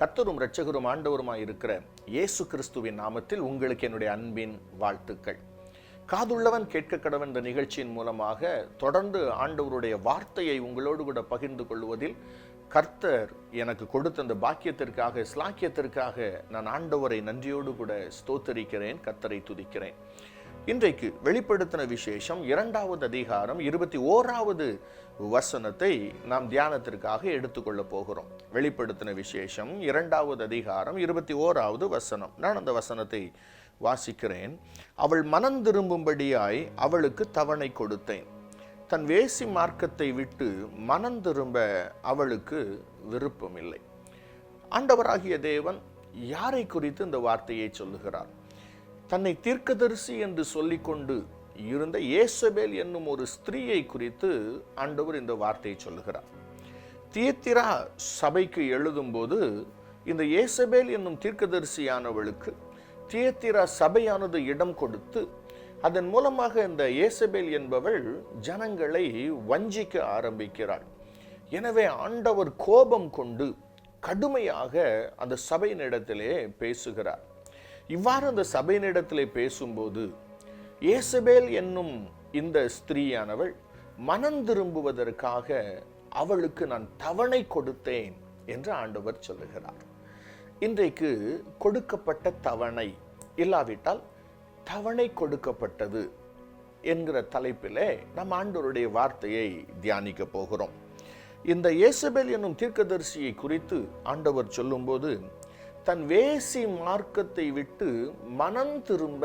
கர்த்தரும் இரட்சகரும் ஆண்டவருமாய் இருக்கிற இயேசு கிறிஸ்துவின் நாமத்தில் உங்களுக்கு என்னுடைய அன்பின் வாழ்த்துக்கள். காதுள்ளவன் கேட்க கடவன் என்ற நிகழ்ச்சியின் மூலமாக தொடர்ந்து ஆண்டவருடைய வார்த்தையை உங்களோடு கூட பகிர்ந்து கொள்வதில் கர்த்தர் எனக்கு கொடுத்த அந்த பாக்கியத்திற்காக ஸ்லாக்கியத்திற்காக நான் ஆண்டவரை நன்றியோடு கூட ஸ்தோத்தரிக்கிறேன் கர்த்தரை துதிக்கிறேன். இன்றைக்கு வெளிப்படுத்தின விசேஷம் இரண்டாவது அதிகாரம் இருபத்தி ஓராவது வசனத்தை நாம் தியானத்திற்காக எடுத்துக்கொள்ள போகிறோம். வெளிப்படுத்தின விசேஷம் இரண்டாவது அதிகாரம் இருபத்தி ஓராவது வசனம். நான் அந்த வசனத்தை வாசிக்கிறேன். அவள் மனம் திரும்பும்படியாய் அவளுக்கு தவணை கொடுத்தேன். தன் வேசி மார்க்கத்தை விட்டு மனம் திரும்ப அவளுக்கு விருப்பமில்லை. ஆண்டவராகிய தேவன் யாரை குறித்து இந்த வார்த்தையை சொல்லுகிறார்? தன்னை தீர்க்கதரிசி என்று சொல்லிக்கொண்டு இருந்த ஏசபேல் என்னும் ஒரு ஸ்திரீயை குறித்து ஆண்டவர் இந்த வார்த்தையை சொல்லுகிறார். தியத்திரா சபைக்கு எழுதும்போது இந்த ஏசபேல் என்னும் தீர்க்கதரிசியானவளுக்கு தியத்திரா சபையானது இடம் கொடுத்து அதன் மூலமாக இந்த ஏசபேல் என்பவள் ஜனங்களை வஞ்சிக்க ஆரம்பிக்கிறாள். எனவே ஆண்டவர் கோபம் கொண்டு கடுமையாக அந்த சபையினிடத்திலே பேசுகிறார். இவ்வாறு அந்த சபையினிடத்திலே பேசும்போது ஏசபேல் என்னும் இந்த ஸ்திரீயானவள் மனம் திரும்புவதற்காக அவளுக்கு நான் தவணை கொடுத்தேன் என்று ஆண்டவர் சொல்லுகிறார். இன்றைக்கு கொடுக்கப்பட்ட தவணை இல்லாவிட்டால் தவணை கொடுக்கப்பட்டது என்கிற தலைப்பிலே நம் ஆண்டவருடைய வார்த்தையை தியானிக்க போகிறோம். இந்த இயேசபேல் என்னும் தீர்க்கதரிசியை குறித்து ஆண்டவர் சொல்லும்போது தன் வேசி மார்க்கத்தை விட்டு மனம் திரும்ப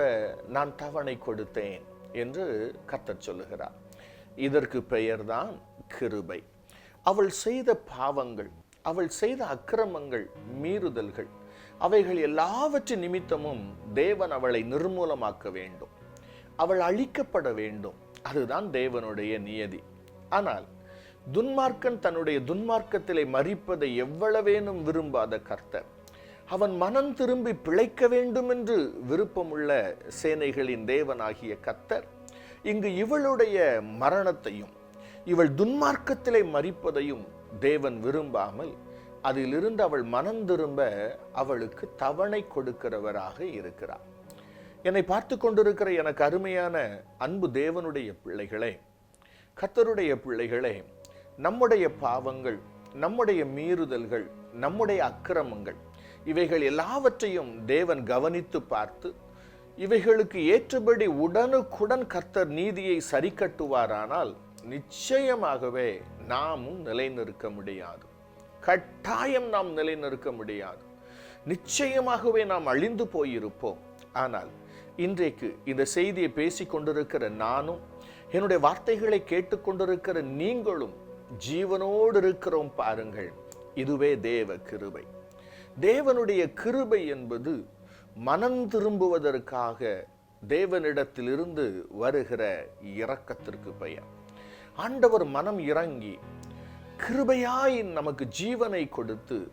நான் தவணை கொடுத்தேன் என்று கர்த்தர் சொல்லுகிறார். இதற்கு பெயர்தான் கிருபை. அவள் செய்த பாவங்கள் அவள் செய்த அக்கிரமங்கள் மீறுதல்கள் அவைகள் எல்லாவற்றின் நிமித்தமும் தேவன் அவளை நிர்மூலமாக்க வேண்டும். அவள் அழிக்கப்பட வேண்டும். அதுதான் தேவனுடைய நியதி. ஆனால் துன்மார்க்கன் தன்னுடைய துன்மார்க்கத்திலே மறிப்பதை எவ்வளவேனும் விரும்பாத கர்த்தர் அவன் மனம் திரும்பி பிழைக்க வேண்டும் என்று விருப்பமுள்ள சேனைகளின் தேவனாகிய கத்தர் இங்கு இவளுடைய மரணத்தையும் இவள் துன்மார்க்கத்திலே மறிப்பதையும் தேவன் விரும்பாமல் அதிலிருந்து அவள் மனம் திரும்ப அவளுக்கு தவணை கொடுக்கிறவராக இருக்கிறார். என்னை பார்த்து கொண்டிருக்கிற எனக்கு அருமையான அன்பு தேவனுடைய பிள்ளைகளே கத்தருடைய பிள்ளைகளே நம்முடைய பாவங்கள் நம்முடைய மீறுதல்கள் நம்முடைய அக்கிரமங்கள் இவைகள் எல்லாவற்றையும் தேவன் கவனித்து பார்த்து இவைகளுக்கு ஏற்றபடி உடனுக்குடன் கர்த்தர் நீதியை சரி கட்டுவாரானால் நிச்சயமாகவே நாமும் நிலைநிற்க முடியாது. கட்டாயம் நாம் நிலைநிற்க முடியாது. நிச்சயமாகவே நாம் அழிந்து போயிருப்போம். ஆனால் இன்றைக்கு இந்த செய்தியை பேசிக் கொண்டிருக்கிற நானும் என்னுடைய வார்த்தைகளை கேட்டுக்கொண்டிருக்கிற நீங்களும் ஜீவனோடு இருக்கிறோம் பாருங்கள். இதுவே தேவ கிருபை. தேவனுடைய கிருபை என்பது மனம் திரும்புவதற்காக தேவனிடத்திலிருந்து வருகிற இரக்கத்திற்கு பெயர். ஆண்டவர் மனம் இறங்கி கிருபையாய் நமக்கு ஜீவனை கொடுத்து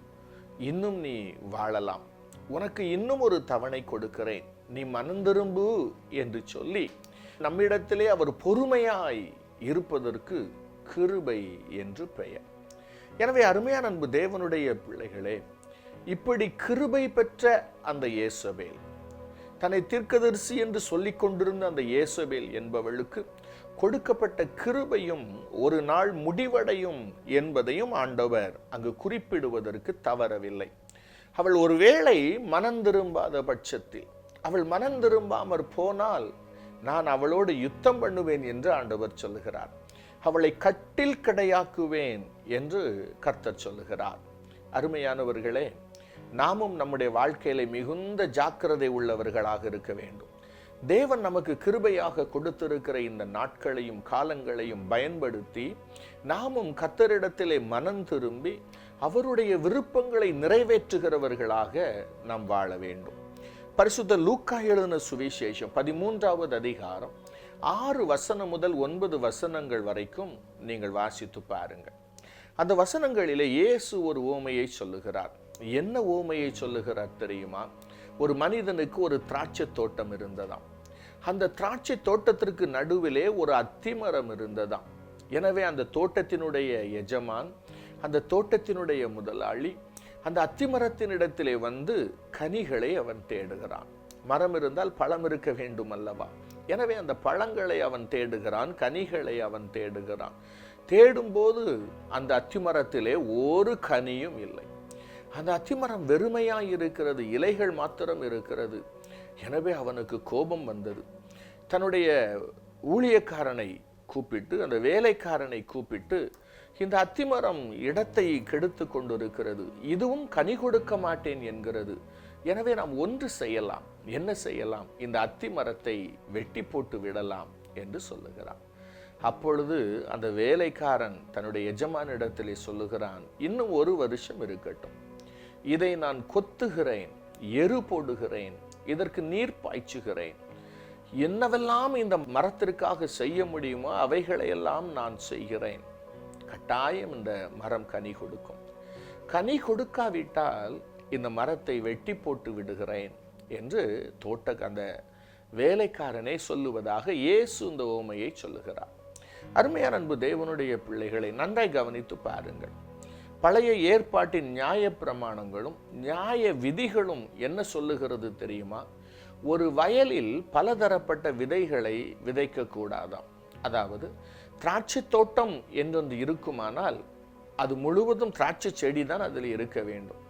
இன்னும் நீ வாழலாம். உனக்கு இன்னும் ஒரு தவணை கொடுக்கிறேன். நீ மனந்திரும்பு என்று சொல்லி நம்மிடத்திலே அவர் பொறுமையாய் இருப்பதற்கு கிருபை என்று பெயர். எனவே அருமையான அன்பு தேவனுடைய பிள்ளைகளே இப்படி கிருபை பெற்ற அந்த இயேசபேல் தன்னை தீர்க்கதரிசி என்று சொல்லிக் கொண்டிருந்த அந்த இயேசபேல் என்பவளுக்கு கொடுக்கப்பட்ட கிருபையும் ஒரு நாள் முடிவடையும் என்பதையும் ஆண்டவர் அங்கு குறிப்பிடுவதற்கு தவறவில்லை. அவள் ஒருவேளை மனம் திரும்பாத பட்சத்தில் அவள் மனம் திரும்பாமற் போனால் நான் அவளோடு யுத்தம் பண்ணுவேன் என்று ஆண்டவர் சொல்லுகிறார். அவளை கட்டில் கிடையாக்குவேன் என்று கர்த்தர் சொல்லுகிறார். அருமையானவர்களே நாமும் நம்முடைய வாழ்க்கையில மிகுந்த ஜாக்கிரதை உள்ளவர்களாக இருக்க வேண்டும். தேவன் நமக்கு கிருபையாக கொடுத்திருக்கிற இந்த நாட்களையும் காலங்களையும் பயன்படுத்தி நாமும் கத்தரிடத்திலே மனம் திரும்பி அவருடைய விருப்பங்களை நிறைவேற்றுகிறவர்களாக நாம் வாழ வேண்டும். பரிசுத்த லூக்கா எழுதின சுவிசேஷம் பதிமூன்றாவது அதிகாரம் ஆறு வசனம் முதல் ஒன்பது வசனங்கள் வரைக்கும் நீங்கள் வாசித்து பாருங்கள். அந்த வசனங்களிலே இயேசு ஒரு ஓமையை சொல்லுகிறார். என்ன ஓமையை சொல்லுகிறார் தெரியுமா? ஒரு மனிதனுக்கு ஒரு திராட்சை தோட்டம் இருந்ததாம். அந்த திராட்சை தோட்டத்திற்கு நடுவிலே ஒரு அத்திமரம் இருந்ததாம். எனவே அந்த தோட்டத்தினுடைய எஜமான் அந்த தோட்டத்தினுடைய முதலாளி அந்த அத்திமரத்தினிடத்திலே வந்து கனிகளை அவன் தேடுகிறான். மரம் இருந்தால் பழம் இருக்க வேண்டும் அல்லவா? எனவே அந்த பழங்களை அவன் தேடுகிறான் கனிகளை அவன் தேடுகிறான். தேடும்போது அந்த அத்திமரத்திலே ஒரு கனியும் இல்லை. அந்த அத்திமரம் வெறுமையாய் இருக்கிறது இலைகள் மாத்திரம் இருக்கிறது. எனவே அவனுக்கு கோபம் வந்தது. தன்னுடைய ஊழியக்காரனை கூப்பிட்டு அந்த வேலைக்காரனை கூப்பிட்டு இந்த அத்திமரம் இடத்தை கெடுத்து கொண்டிருக்கிறது. இதுவும் கனி கொடுக்க மாட்டேன் என்கிறது. எனவே நாம் ஒன்று செய்யலாம். என்ன செய்யலாம்? இந்த அத்திமரத்தை வெட்டி போட்டு விடலாம் என்று சொல்லுகிறான். அப்பொழுது அந்த வேலைக்காரன் தன்னுடைய எஜமானிடத்திலே சொல்லுகிறான் இன்னும் ஒரு வருஷம் இருக்கட்டும். இதை நான் கொத்துகிறேன் எரு போடுகிறேன் இதற்கு நீர் பாய்ச்சுகிறேன். என்னவெல்லாம் இந்த மரத்திற்காக செய்ய முடியுமோ அவைகளையெல்லாம் நான் செய்கிறேன். கட்டாயம் இந்த மரம் கனி கொடுக்கும். கனி கொடுக்காவிட்டால் இந்த மரத்தை வெட்டி போட்டு விடுகிறேன் என்று தோட்ட அந்த வேலைக்காரனே சொல்லுவதாக இயேசு இந்த ஓமையை சொல்லுகிறார். அருமையான அன்பு தேவனுடைய பிள்ளைகளை நன்றாய் கவனித்து பாருங்கள். பழைய ஏற்பாட்டின் நியாய பிரமாணங்களும் நியாய விதிகளும் என்ன சொல்லுகிறது தெரியுமா? ஒரு வயலில் பலதரப்பட்ட விதைகளை விதைக்க கூடாதாம். அதாவது திராட்சை தோட்டம் என்றொன்று இருக்குமானால் அது முழுவதும் திராட்சை செடி தான் அதில் இருக்க வேண்டும்.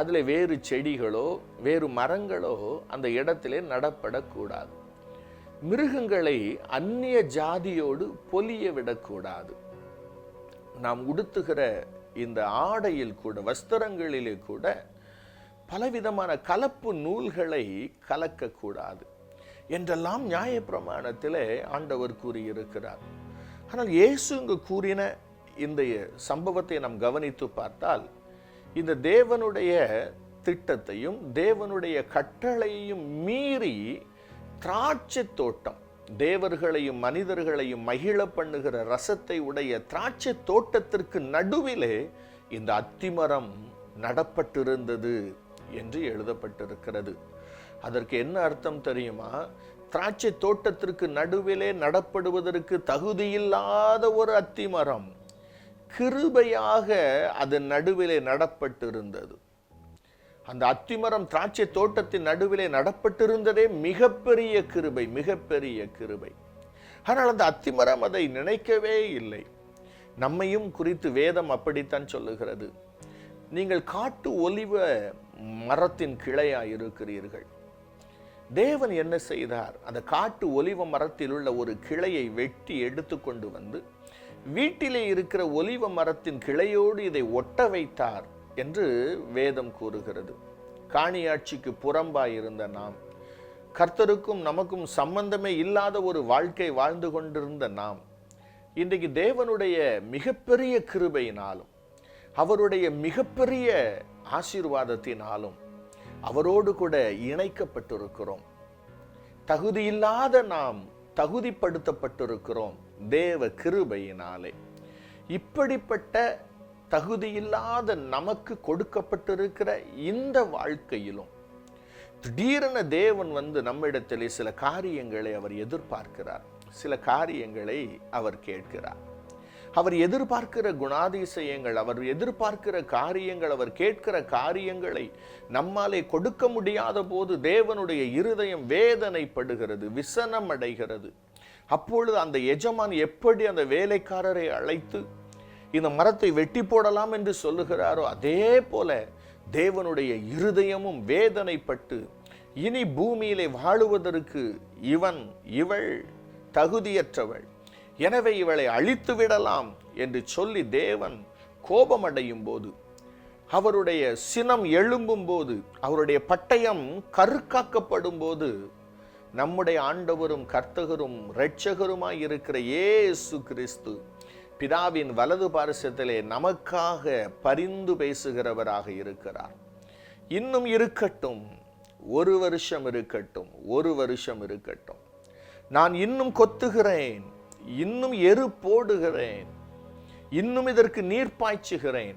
அதில் வேறு செடிகளோ வேறு மரங்களோ அந்த இடத்திலே நடப்படக்கூடாது மிருகங்களை அந்நிய ஜாதியோடு பொலிய விடக்கூடாது நாம் உடுத்துகிற இந்த ஆடையில் கூட வஸ்திரங்களிலே கூட பலவிதமான கலப்பு நூல்களை கலக்கக்கூடாது என்றெல்லாம் நியாயப்பிரமாணத்திலே ஆண்டவர் கூறியிருக்கிறார். ஆனால் இயேசு இங்கு கூறின இந்த சம்பவத்தை நாம் கவனித்து பார்த்தால் இந்த தேவனுடைய திட்டத்தையும் தேவனுடைய கட்டளையையும் மீறி திராட்சை தோட்டம் தேவர்களையும் மனிதர்களையும் மகிழ பண்ணுகிற ரசத்தை உடைய திராட்சை தோட்டத்திற்கு நடுவிலே இந்த அத்திமரம் நடப்பட்டிருந்தது என்று எழுதப்பட்டிருக்கிறது. அதற்கு என்ன அர்த்தம் தெரியுமா? திராட்சை தோட்டத்திற்கு நடுவிலே நடப்படுவதற்கு தகுதியில்லாத ஒரு அத்திமரம் கிருபையாக அது நடுவிலே நடப்பட்டிருந்தது. அந்த அத்திமரம் திராட்சை தோட்டத்தின் நடுவிலே நடப்பட்டிருந்ததே மிகப்பெரிய கிருபை மிகப்பெரிய கிருபை. ஆனால் அந்த அத்திமரம் அதை நினைக்கவே இல்லை. நம்மையும் குறித்து வேதம் அப்படித்தான் சொல்லுகிறது. நீங்கள் காட்டு ஒலிவ மரத்தின் கிளையாக இருக்கிறீர்கள் தேவன் என்ன செய்தார்? அந்த காட்டு ஒலிவ மரத்தில் உள்ள ஒரு கிளையை வெட்டி எடுத்துக்கொண்டு வந்து வீட்டிலே இருக்கிற ஒலிவ மரத்தின் கிளையோடு இதை ஒட்ட வைத்தார். என்று வேதம் கூறுகிறது. காணியாட்சிக்கு புறம்பாய் இருந்த நாம் கர்த்தருக்கும் நமக்கும் சம்பந்தமே இல்லாத ஒரு வாழ்க்கை வாழ்ந்து கொண்டிருந்த நாம் இன்றைக்கு தேவனுடைய மிகப்பெரிய கிருபையினாலும் அவருடைய மிகப்பெரிய ஆசீர்வாதத்தினாலும் அவரோடு கூட இணைக்கப்பட்டிருக்கிறோம். தகுதியில்லாத நாம் தகுதிப்படுத்தப்பட்டிருக்கிறோம் தேவ கிருபையினாலே. இப்படிப்பட்ட தகுதியில்லாத நமக்கு கொடுக்கப்பட்டிருக்கிற இந்த வாழ்க்கையிலும் திடீரென தேவன் வந்து நம்மிடத்திலே சில காரியங்களை அவர் எதிர்பார்க்கிறார். சில காரியங்களை அவர் கேட்கிறார். அவர் எதிர்பார்க்கிற குணாதிசயங்கள் அவர் எதிர்பார்க்கிற காரியங்கள் அவர் கேட்கிற காரியங்களை நம்மாலே கொடுக்க முடியாத போது தேவனுடைய இருதயம் வேதனைப்படுகிறது விசனம் அடைகிறது அப்பொழுது அந்த எஜமான் எப்படி அந்த வேலைக்காரரை அழைத்து இந்த மரத்தை வெட்டி போடலாம் என்று சொல்லுகிறாரோ? அதே போல தேவனுடைய இருதயமும் வேதனைப்பட்டு இனி பூமியிலே வாழுவதற்கு இவன் இவள் தகுதியற்றவள். எனவே இவளை அழித்து விடலாம் என்று சொல்லி தேவன் கோபமடையும் போது அவருடைய சினம் எழும்பும் போது அவருடைய பட்டயம் கருக்காக்கப்படும் போது நம்முடைய ஆண்டவரும் கர்த்தகரும் இரட்சகருமாய் இருக்கிற இயேசு கிறிஸ்து பிதாவின் வலது பாரசத்திலே நமக்காக பரிந்து பேசுகிறவராக இருக்கிறார். இன்னும் இருக்கட்டும் ஒரு வருஷம் இருக்கட்டும் ஒரு வருஷம் இருக்கட்டும். நான் இன்னும் கொத்துகிறேன் இன்னும் எரு போடுகிறேன் இன்னும் இதற்கு நீர் பாய்ச்சுகிறேன்.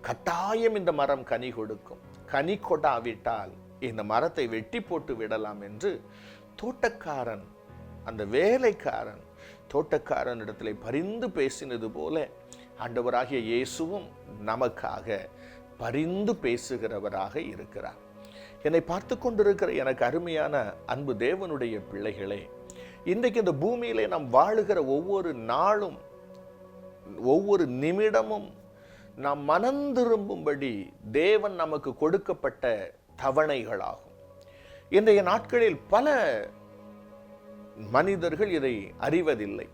கட்டாயம் இந்த மரம் கனி கொடுக்கும். கனி கொடாவிட்டால் இந்த மரத்தை வெட்டி போட்டு விடலாம் என்று தோட்டக்காரன் அந்த வேலைக்காரன் தோட்டக்காரனிடத்தில் பரிந்து பேசினது போல ஆண்டவராகிய இயேசுவும் நமக்காக பரிந்து பேசுகிறவராக இருக்கிறார். என்னை பார்த்து கொண்டிருக்கிற எனக்கு அருமையான அன்பு தேவனுடைய பிள்ளைகளே இன்றைக்கு இந்த பூமியிலே நாம் வாழுகிற ஒவ்வொரு நாளும் ஒவ்வொரு நிமிடமும் நாம் மனந்திரும்பும்படி தேவன் நமக்கு கொடுக்கப்பட்ட தவணைகளாகும். இன்றைய நாட்களில் பல மனிதர்கள் இதை அறிவதில்லை.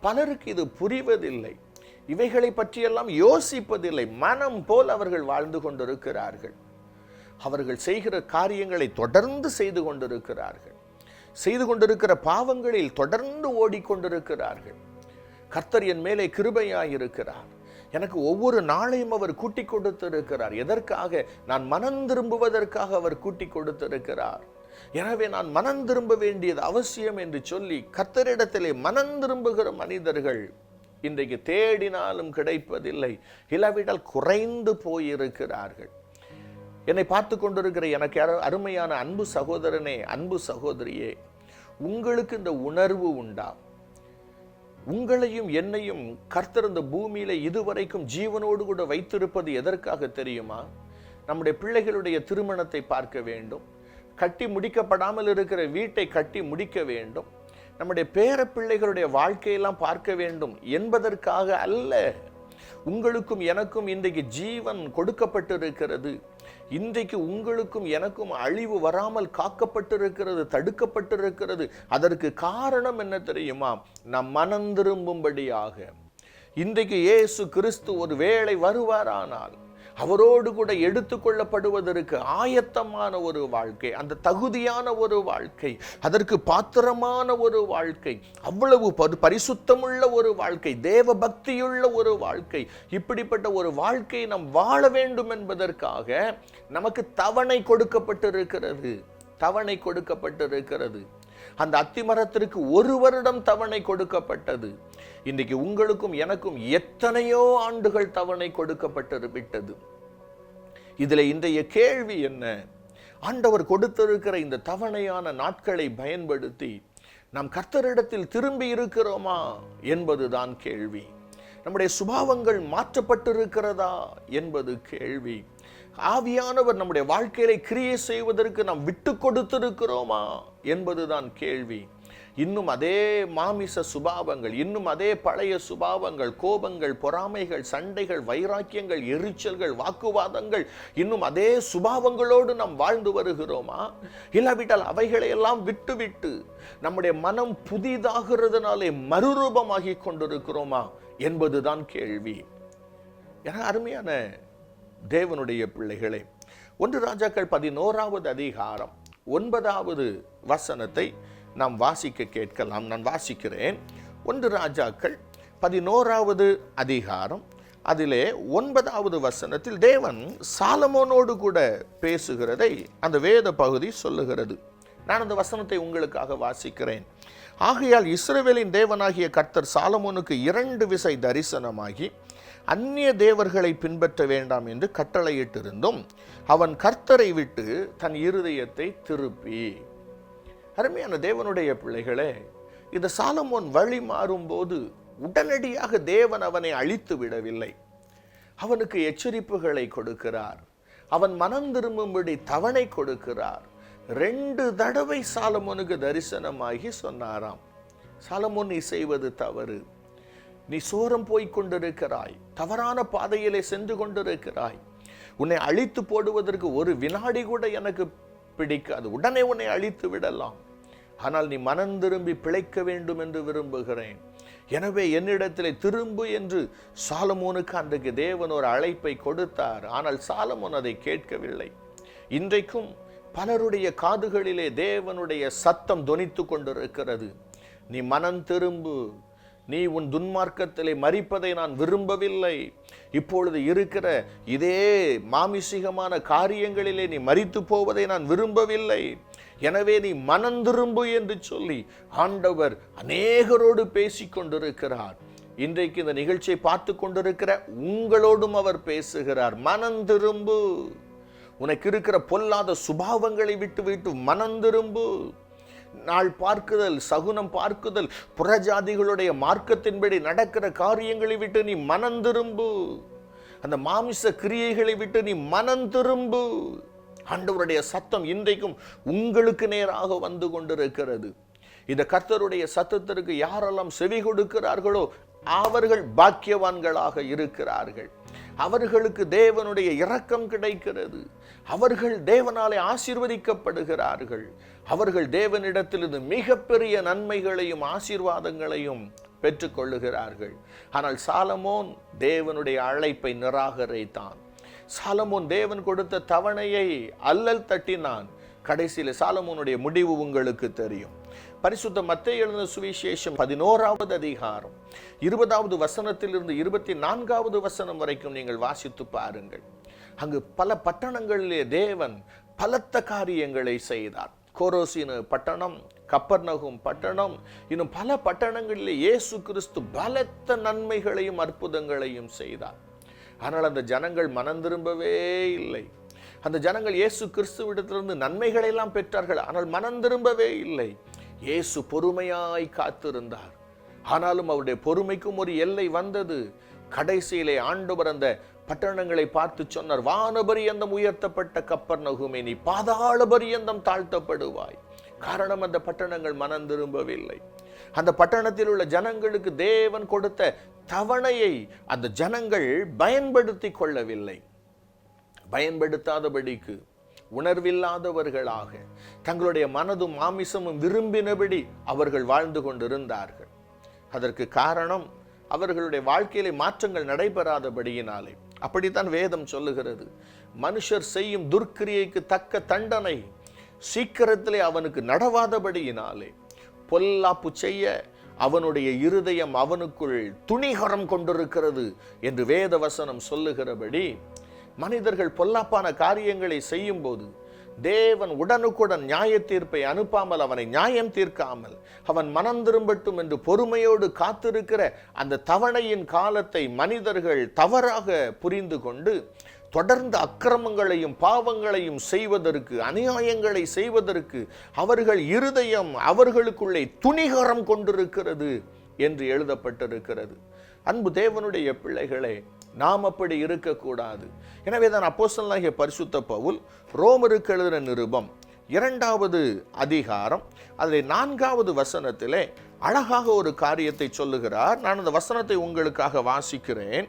பலருக்கு இது புரிவதில்லை. இவைகளை பற்றியெல்லாம் யோசிப்பதில்லை. மனம் போல் அவர்கள் வாழ்ந்து கொண்டிருக்கிறார்கள். அவர்கள் செய்கிற காரியங்களை தொடர்ந்து செய்து கொண்டிருக்கிறார்கள். செய்து கொண்டிருக்கிற பாவங்களில் தொடர்ந்து ஓடிக்கொண்டிருக்கிறார்கள். கர்த்தர் என் மேலே கிருபையாயிருக்கிறார். எனக்கு ஒவ்வொரு நாளையும் அவர் கூட்டி கொடுத்திருக்கிறார். எதற்காக? நான் மனம் திரும்புவதற்காக அவர் கூட்டி கொடுத்திருக்கிறார். எனவே நான் மனம் திரும்ப வேண்டியது அவசியம் என்று சொல்லி கத்தரிடத்திலே மனம் திரும்புகிற மனிதர்கள் இன்றைக்கு தேடினாலும் கிடைப்பதில்லை. இல்லாவிட்டால் குறைந்து போயிருக்கிறார்கள். என்னை பார்த்து கொண்டிருக்கிற எனக்கு அரு- அருமையான அன்பு சகோதரனே அன்பு சகோதரியே உங்களுக்கு இந்த உணர்வு உண்டா? உங்களையும் என்னையும் கர்த்தர் இந்த பூமியில இதுவரைக்கும் ஜீவனோடு கூட வைத்திருப்பது எதற்காக தெரியுமா? நம்முடைய பிள்ளைகளுடைய திருமணத்தை பார்க்க வேண்டும். கட்டி முடிக்கப்படாமல் இருக்கிற வீட்டை கட்டி முடிக்க வேண்டும். நம்முடைய பேர பிள்ளைகளுடைய வாழ்க்கையெல்லாம் பார்க்க வேண்டும் என்பதற்காக அல்ல. உங்களுக்கும் எனக்கும் இன்றைக்கு ஜீவன் கொடுக்கப்பட்டிருக்கிறது. இன்றைக்கு உங்களுக்கும் எனக்கும் அழிவு வராமல் காக்கப்பட்டிருக்கிறது தடுக்கப்பட்டிருக்கிறது. அதற்கு காரணம் என்ன தெரியுமா? நம் மனம் திரும்பும்படியாக. இன்றைக்கு இயேசு கிறிஸ்து ஒரு வேளை வருவாரானால் அவரோடு கூட எடுத்துக்கொள்ளப்படுவதற்கு ஆயத்தமான ஒரு வாழ்க்கை அந்த தகுதியான ஒரு வாழ்க்கை அதற்கு பாத்திரமான ஒரு வாழ்க்கை அவ்வளவு பரி- பரிசுத்தமுள்ள ஒரு வாழ்க்கை தேவ பக்தியுள்ள ஒரு வாழ்க்கை இப்படிப்பட்ட ஒரு வாழ்க்கை நாம் வாழ வேண்டும் என்பதற்காக நமக்கு தவணை கொடுக்கப்பட்டிருக்கிறது தவணை கொடுக்கப்பட்டிருக்கிறது. அந்த அத்திமரத்திற்கு ஒரு வருடம் தவணை கொடுக்கப்பட்டது. இன்றைக்கு உங்களுக்கும் எனக்கும் எத்தனையோ ஆண்டுகள் தவணை கொடுக்கப்பட்டு விட்டது. இதில் இன்றைய கேள்வி என்ன? ஆண்டவர் கொடுத்திருக்கிற இந்த தவணையான நாட்களை பயன்படுத்தி நாம் கர்த்தரிடத்தில் திரும்பி இருக்கிறோமா என்பதுதான் கேள்வி. நம்முடைய சுபாவங்கள் மாற்றப்பட்டிருக்கிறதா என்பது கேள்வி. ஆவியானவர் நம்முடைய வாழ்க்கையில கிரியை செய்வதற்கு நாம் விட்டு கொடுத்திருக்கிறோமா என்பதுதான் கேள்வி. இன்னும் அதே மாமிச சுபாவங்கள் இன்னும் அதே பழைய சுபாவங்கள் கோபங்கள் பொறாமைகள் சண்டைகள் வைராக்கியங்கள் எரிச்சல்கள் வாக்குவாதங்கள் இன்னும் அதே சுபாவங்களோடு நாம் வாழ்ந்து வருகிறோமா? இல்லாவிட்டால் அவைகளை எல்லாம் விட்டுவிட்டு நம்முடைய மனம் புதிதாகிறதுனாலே மறுரூபமாகி கொண்டிருக்கிறோமா என்பதுதான் கேள்வி. என அருமையான தேவனுடைய பிள்ளைகளே ஒன்று ராஜாக்கள் பதினோராவது அதிகாரம் ஒன்பதாவது வசனத்தை நாம் வாசிக்க கேட்கலாம். நான் வாசிக்கிறேன். ஒன்று ராஜாக்கள் பதினோராவது அதிகாரம் அதிலே ஒன்பதாவது வசனத்தில் தேவன் சாலமோனோடு கூட பேசுகிறதை அந்த வேத பகுதி சொல்லுகிறது. நான் அந்த வசனத்தை உங்களுக்காக வாசிக்கிறேன். ஆகையால் இஸ்ரவேலின் தேவனாகிய கர்த்தர் சாலமோனுக்கு இரண்டு விசை தரிசனமாகி அந்நிய தேவர்களை பின்பற்ற வேண்டாம் என்று கட்டளையிட்டிருந்தும் அவன் கர்த்தரை விட்டு தன் இருதயத்தை திருப்பி. அருமையான தேவனுடைய பிள்ளைகளே இந்த சாலமோன் வழி மாறும்போது உடனடியாக தேவன் அவனை அழித்து விடவில்லை. அவனுக்கு எச்சரிப்புகளை கொடுக்கிறார். அவன் மனம் திரும்பும்படி தவணை கொடுக்கிறார். ரெண்டு தடவை சாலமோனுக்கு தரிசனமாகி சொன்னாராம். சாலமோன் நீ செய்வது தவறு. நீ சோரம் போய்க் கொண்டிருக்கிறாய் தவறான பாதையிலே சென்று கொண்டிருக்கிறாய். உன்னை அழித்து போடுவதற்கு ஒரு வினாடி கூட எனக்கு பிடிக்காது. உடனே உன்னை அழித்து விடலாம். ஆனால் நீ மனம் திரும்பி பிழைக்க வேண்டும் என்று விரும்புகிறேன். எனவே என்னிடத்திலே திரும்பு என்று சாலமோனுக்கு அன்றைக்கு தேவன் ஒரு அழைப்பை கொடுத்தார். ஆனால் சாலமோன் அதை கேட்கவில்லை. இன்றைக்கும் பலருடைய காதுகளிலே தேவனுடைய சத்தம் தொனித்து கொண்டிருக்கிறது. நீ மனம் திரும்பு. நீ உன் துன்மார்க்கத்திலே மறிப்பதை நான் விரும்பவில்லை. இப்பொழுது இருக்கிற இதே மாமிசிகமான காரியங்களிலே நீ மறித்து போவதை நான் விரும்பவில்லை. எனவே நீ மனம் திரும்பு என்று சொல்லி ஆண்டவர் அநேகரோடு பேசிக்கொண்டிருக்கிறார் இன்றைக்கு இந்த நிகழ்ச்சியை பார்த்து கொண்டிருக்கிற உங்களோடும் அவர் பேசுகிறார். மனம் திரும்பு. உனக்கு இருக்கிற பொல்லாத சுபாவங்களை விட்டு விட்டு மனம் திரும்பு. நாள் பார்க்குதல் சகுனம் பார்க்குதல் புறஜாதிகளுடைய மார்க்கத்தின்படி நடக்கிற காரியங்களை விட்டு நீ மனம் திரும்பு. அந்த மாமிச கிரியைகளை விட்டு நீ மனம் திரும்பு. ஆண்டவருடைய சத்தம் இன்றைக்கும் உங்களுக்கு நேராக வந்து கொண்டிருக்கிறது. இந்த கர்த்தருடைய சத்தத்திற்கு யாரெல்லாம் செவி கொடுக்கிறார்களோ அவர்கள் பாக்கியவான்களாக இருக்கிறார்கள். அவர்களுக்கு தேவனுடைய இரக்கம் கிடைக்கிறது. அவர்கள் தேவனாலே ஆசீர்வதிக்கப்படுகிறார்கள். அவர்கள் தேவனிடத்திலிருந்து மிகப்பெரிய நன்மைகளையும் ஆசீர்வாதங்களையும் பெற்றுக்கொள்ளுகிறார்கள். ஆனால் சாலமோன் தேவனுடைய அழைப்பை நிராகரித்தான். சாலமோன் தேவன் கொடுத்த தவணையை அல்லல் தட்டினான். கடைசியில் சாலமோனுடைய முடிவு உங்களுக்கு தெரியும். பரிசுத்த மத்திய எழுந்த சுவிசேஷம் பதினோராவது அதிகாரம். இருபதாவது வசனத்திலிருந்து இருபத்தி நான்காவது வசனம் வரைக்கும் நீங்கள் வாசித்து பாருங்கள். அங்கு பல பட்டணங்களிலே தேவன் பலத்த காரியங்களை செய்தார். கோரோசின பட்டணம் கப்பர்நகும் பட்டணம் இன்னும் பல பட்டணங்களிலே இயேசு கிறிஸ்து பலத்த நன்மைகளையும் அற்புதங்களையும் செய்தார். ஆனால் அந்த ஜனங்கள் மனம் திரும்பவே இல்லை. அந்த ஜனங்கள் இயேசு கிறிஸ்துவிடத்திலிருந்து நன்மைகளை எல்லாம் பெற்றார்கள். ஆனால் மனம் திரும்பவே இல்லை. இயேசு பொறுமையாய் காத்திருந்தார். ஆனாலும் அவருடைய பொறுமைக்கும் ஒரு எல்லை வந்தது. கடைசியிலே ஆண்டவர் அந்த பட்டணங்களை பார்த்து சொன்னார் வானபரியந்தம் உயர்த்தப்பட்ட கப்பர் நகுமே நீ பாதாள பரியந்தம் தாழ்த்தப்படுவாய். காரணம் அந்த பட்டணங்கள் மனம் திரும்பவில்லை. அந்த பட்டணத்தில் உள்ள ஜனங்களுக்கு தேவன் கொடுத்த தவணையை அந்த ஜனங்கள் பயன்படுத்தி கொள்ளவில்லை. பயன்படுத்தாதபடிக்கு உணர்வில்லாதவர்களாக தங்களுடைய மனதும் மாமிசமும் விரும்பினபடி அவர்கள் வாழ்ந்து கொண்டிருந்தார்கள். அதற்கு காரணம் அவர்களுடைய வாழ்க்கையிலே மாற்றங்கள் நடைபெறாதபடியினாலே. அப்படித்தான் வேதம் சொல்லுகிறது. மனுஷர் செய்யும் துர்க்கிரியைக்கு தக்க தண்டனை சீக்கிரத்திலே அவனுக்கு நடவாதபடியினாலே. பொல்லாப்பு செய்ய அவனுடைய இருதயம் அவனுக்குள் துணிகரம் கொண்டிருக்கிறது என்று வேத வசனம் சொல்லுகிறபடி மனிதர்கள் பொல்லாப்பான காரியங்களை செய்யும் போது தேவன் உடனுக்குடன் நியாய தீர்ப்பை அனுப்பாமல் அவனை நியாயம் தீர்க்காமல் அவன் மனம் திரும்பட்டும் என்று பொறுமையோடு காத்திருக்கிற அந்த தவணையின் காலத்தை மனிதர்கள் தவறாக புரிந்து கொண்டு தொடர்ந்து அக்கிரமங்களையும் பாவங்களையும் செய்வதற்கு அநியாயங்களை செய்வதற்கு அவர்கள் இருதயம் அவர்களுக்குள்ளே துணிகரம் கொண்டிருக்கிறது என்று எழுதப்பட்டிருக்கிறது. அன்பு தேவனுடைய பிள்ளைகளே நாம் அப்படி இருக்கக்கூடாது. எனவே தான் அப்போஸ்தலனாகிய பரிசுத்த பவுல் ரோமருக்கு எழுதின நிருபம் இரண்டாவது அதிகாரம் அதில் நான்காவது வசனத்திலே அழகாக ஒரு காரியத்தை சொல்லுகிறார். நான் அந்த வசனத்தை உங்களுக்காக வாசிக்கிறேன்.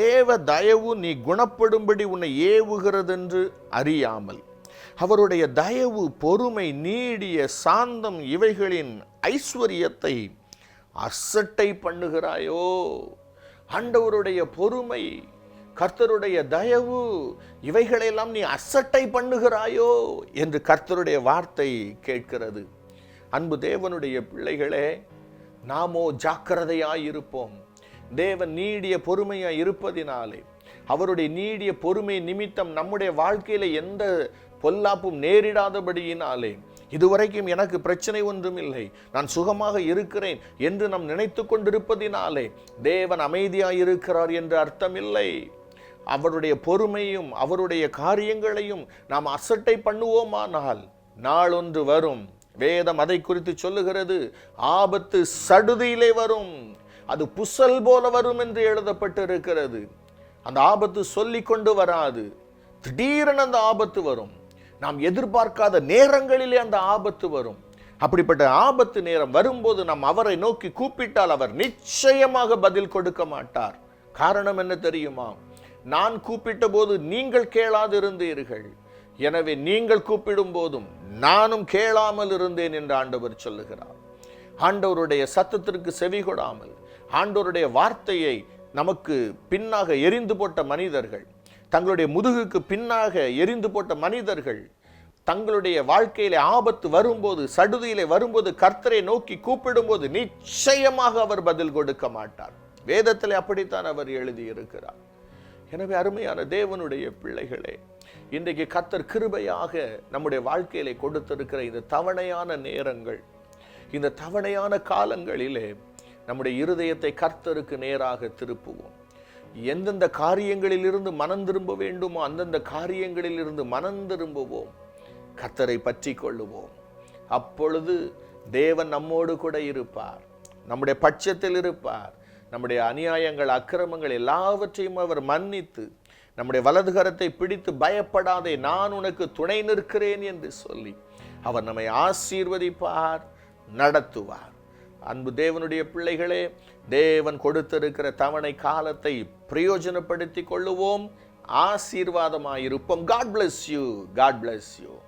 தேவ தயவு நீ குணப்படும்படி உன்னை ஏவுகிறதென்று அறியாமல் அவருடைய தயவு பொறுமை நீடிய சாந்தம் இவைகளின் ஐஸ்வர்யத்தை அசட்டை பண்ணுகிறாயோ? ஆண்டவருடைய பொறுமை கர்த்தருடைய தயவு இவைகளெல்லாம் நீ அசட்டை பண்ணுகிறாயோ? என்று கர்த்தருடைய வார்த்தை கேட்கிறது. அன்பு தேவனுடைய பிள்ளைகளே நாமோ ஜாக்கிரதையாய் இருப்போம். தேவன் நீடிய பொறுமையாக இருப்பதினாலே அவருடைய நீடிய பொறுமை நிமித்தம் நம்முடைய வாழ்க்கையில் எந்த பொல்லாப்பும் நேரிடாதபடியினாலே இதுவரைக்கும் எனக்கு பிரச்சனை ஒன்றும் இல்லை நான் சுகமாக இருக்கிறேன் என்று நாம் நினைத்து கொண்டிருப்பதினாலே தேவன் அமைதியாக இருக்கிறார் என்று அர்த்தமில்லை. அவருடைய பொறுமையும் அவருடைய காரியங்களையும் நாம் அசட்டை பண்ணுவோமானால் நாளொன்று வரும். வேதம் அதை குறித்து சொல்லுகிறது. ஆபத்து சடுதியிலே வரும். அது புசல் போல வரும் என்று எழுதப்பட்டிருக்கிறது. அந்த ஆபத்து சொல்லி கொண்டு வராது. திடீரென அந்த ஆபத்து வரும். நாம் எதிர்பார்க்காத நேரங்களிலே அந்த ஆபத்து வரும். அப்படிப்பட்ட ஆபத்து நேரம் வரும்போது நாம் அவரை நோக்கி கூப்பிட்டால் அவர் நிச்சயமாக பதில் கொடுக்க மாட்டார். காரணம் என்ன தெரியுமா? நான் கூப்பிட்ட போது நீங்கள் கேளாதிருந்தீர்கள். எனவே நீங்கள் கூப்பிடும் போதும் நானும் கேளாமல் இருந்தேன் என்று ஆண்டவர் சொல்லுகிறார். ஆண்டவருடைய சத்தத்திற்கு செவி கொடாமல் ஆண்டவருடைய வார்த்தையை நமக்கு பின்னாக எரிந்து போட்ட மனிதர்கள் தங்களுடைய முதுகுக்கு பின்னாக எரிந்து போட்ட மனிதர்கள் தங்களுடைய வாழ்க்கையிலே ஆபத்து வரும்போது சடுதியிலே வரும்போது கர்த்தரை நோக்கி கூப்பிடும்போது நிச்சயமாக அவர் பதில் கொடுக்க மாட்டார். வேதத்தில் அப்படித்தான் அவர் எழுதியிருக்கிறார். எனவே அருமையான தேவனுடைய பிள்ளைகளே இன்றைக்கு கர்த்தர் கிருபையாக நம்முடைய வாழ்க்கையிலே கொடுத்திருக்கிற இந்த தவணையான நேரங்கள் இந்த தவணையான காலங்களிலே நம்முடைய இருதயத்தை கர்த்தருக்கு நேராக திருப்புவோம். எந்தெந்த காரியங்களிலிருந்து மனம் திரும்ப வேண்டுமோ அந்தந்த காரியங்களிலிருந்து மனம் திரும்புவோம். கத்தரை பற்றி கொள்ளுவோம் அப்பொழுது தேவன் நம்மோடு கூட இருப்பார். நம்முடைய பட்சத்தில் இருப்பார். நம்முடைய அநியாயங்கள் அக்கிரமங்கள் எல்லாவற்றையும் அவர் மன்னித்து நம்முடைய வலது கரத்தை பிடித்து பயப்படாதே நான் உனக்கு துணை நிற்கிறேன் என்று சொல்லி அவர் நம்மை ஆசீர்வதிப்பார் நடத்துவார். அன்பு தேவனுடைய பிள்ளைகளே தேவன் கொடுத்திருக்கிற தவணை காலத்தை பிரயோஜனப்படுத்தி கொள்ளுவோம். ஆசீர்வாதமாயிருப்போம். God bless you God bless you